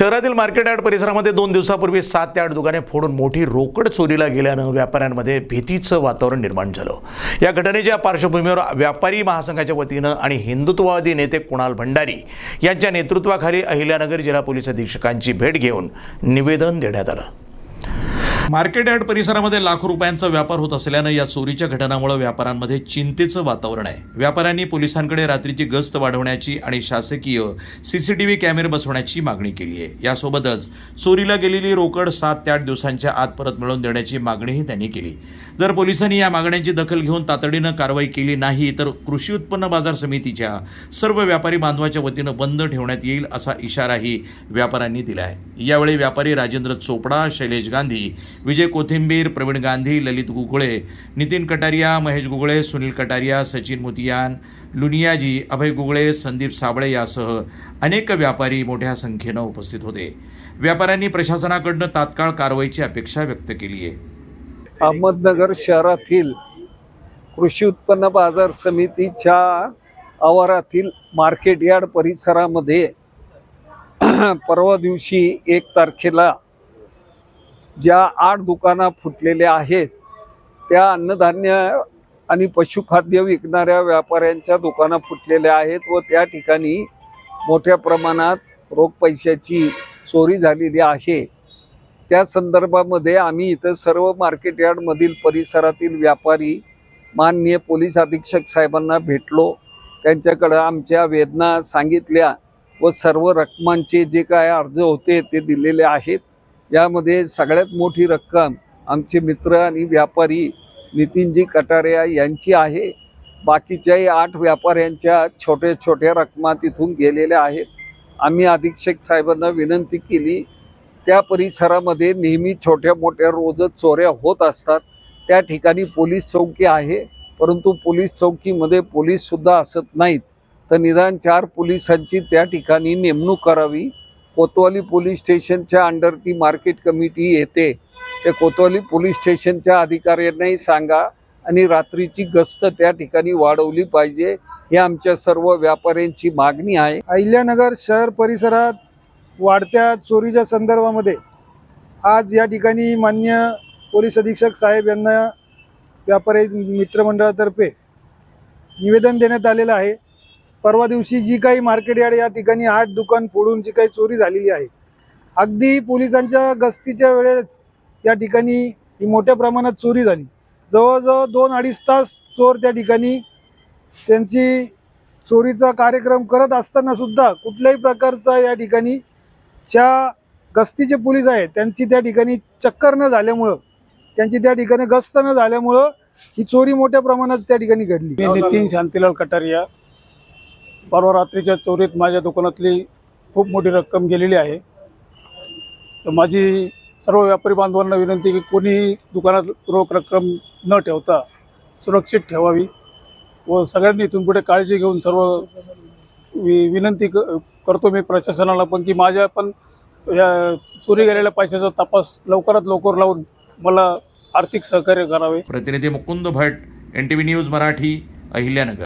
शहरातील market yard परिसरामध्ये दोन दिवसापूर्वी सात ते आठ दुकाने फोडून मोठी रोकड चोरीला गेल्यानं व्यापाऱ्यांमध्ये भीतीचं वातावरण निर्माण झालं. या घटनेच्या पार्श्वभूमीवर व्यापारी महासंघाच्या वतीनं आणि हिंदुत्ववादी नेते कुणाल भंडारी यांच्या नेतृत्वाखाली अहिल्यानगर जिल्हा पोलीस अधीक्षकांची भेट घेऊन निवेदन देण्यात आलं. मार्केट यार्ड परिसरामध्ये लाखो रुपयांचा व्यापार होत असल्यानं या चोरीच्या घटनामुळे व्यापाऱ्यांमध्ये चिंतेचं वातावरण आहे. व्यापाऱ्यांनी पोलिसांकडे रात्रीची गस्त वाढवण्याची आणि शासकीय सीसीटीव्ही कॅमेरे बसवण्याची मागणी केली आहे. यासोबतच चोरीला गेलेली रोकड सात ते आठ दिवसांच्या आत परत मिळवून देण्याची मागणीही त्यांनी केली. जर पोलिसांनी या मागण्यांची दखल घेऊन तातडीनं कारवाई केली नाही तर कृषी उत्पन्न बाजार समितीच्या सर्व व्यापारी बांधवाच्या वतीनं बंद ठेवण्यात येईल असा इशाराही व्यापाऱ्यांनी दिला आहे. यावेळी व्यापारी राजेंद्र चोपडा शैलेश गांधी विजय कोथिंबीर प्रवीण गांधी ललित गुगळे नितीन कटारिया महेश गुगळे सुनील कटारिया सचिन मुतियान लुनियाजी अभय गुगळे संदीप साबळे यासह अनेक व्यापारी मोठ्या संख्येनं उपस्थित होते. व्यापाऱ्यांनी प्रशासनाकडनं तात्काळ कारवाईची अपेक्षा व्यक्त केली आहे. अहमदनगर शहरातील कृषी उत्पन्न बाजार समितीच्या आवारातील मार्केट यार्ड परिसरामध्ये परवा दिवशी एक तारखेला ज्या आठ दुकानं फुटलेल्या आहेत त्या अन्नधान्य आणि पशुखाद्य विकणाऱ्या व्यापाऱ्यांच्या दुकानं फुटलेल्या आहेत व त्या ठिकाणी मोठ्या प्रमाणात रोख पैशाची चोरी झालेली आहे. त्या संदर्भामध्ये आम्ही इथं सर्व मार्केट यार्डमधील परिसरातील व्यापारी माननीय पोलीस अधीक्षक साहेबांना भेटलो. त्यांच्याकडं आमच्या वेदना सांगितल्या. व सर्व रकमांचे जे काय अर्ज होते ते दिलेले आहेत. यामध्ये सगळ्यात मोठी रक्कम आमचे मित्र आणि व्यापारी नितीनजी कटारिया यांची आहे. बाकीच्याही आठ व्यापाऱ्यांच्या छोट्या छोट्या रकमा तिथून गेलेल्या आहेत. आम्ही अधीक्षक साहेबांना विनंती केली त्या परिसरामध्ये नेहमी छोट्या मोठ्या रोजच चोऱ्या होत असतात. त्या ठिकाणी पोलीस चौकी आहे परंतु पोलीस चौकीमध्ये पोलीससुद्धा असत नाहीत. तर निदान चार पोलिसांची त्या ठिकाणी नेमणूक करावी. कोतवाली पोलीस स्टेशनच्या अंडर ती मार्केट कमिटी येते. ते कोतवाली पोलीस स्टेशनच्या अधिकाऱ्यांनाही सांगा आणि रात्रीची गस्त त्या ठिकाणी वाढवली पाहिजे. ही आमच्या सर्व व्यापाऱ्यांची मागणी आहे. अहिल्यानगर शहर परिसरात वाढत्या चोरीच्या संदर्भामध्ये आज या ठिकाणी मान्य पोलीस अधीक्षक साहेब यांना व्यापारी मित्रमंडळातर्फे निवेदन देण्यात आलेलं आहे. परवा दिवशी जी काही मार्केट यार्ड या ठिकाणी आठ दुकान फोडून जी काही चोरी झालेली आहे अगदी पोलिसांच्या गस्तीच्या वेळेस या ठिकाणी ही मोठ्या प्रमाणात चोरी झाली. जवळजवळ दोन अडीच तास चोर त्या ठिकाणी त्यांची चोरीचा कार्यक्रम करत असताना सुद्धा कुठल्याही प्रकारचा या ठिकाणी ज्या गस्तीचे पोलीस आहेत त्यांची त्या ठिकाणी चक्कर न झाल्यामुळं त्यांची त्या ठिकाणी गस्त न झाल्यामुळं ही चोरी मोठ्या प्रमाणात त्या ठिकाणी घडली. नितीन शांतीलाल कटारिया. परवा रात्रीच्या चोरीत माझ्या दुकानातली खूप मोठी रक्कम गेलेली आहे. तर माझी सर्व व्यापारी बांधवांना विनंती की कोणीही दुकानात रोख रक्कम न ठेवता सुरक्षित ठेवावी व सगळ्यांनी इथून पुढे काळजी घेऊन सर्व वि विनंती क करतो मी प्रशासनाला पण की माझ्या पण या चोरी गेलेल्या पैशाचा तपास लवकरात लवकर लावून मला आर्थिक सहकार्य करावे. प्रतिनिधी Mukund Bhat N T V news Marathi Ahilyanagar.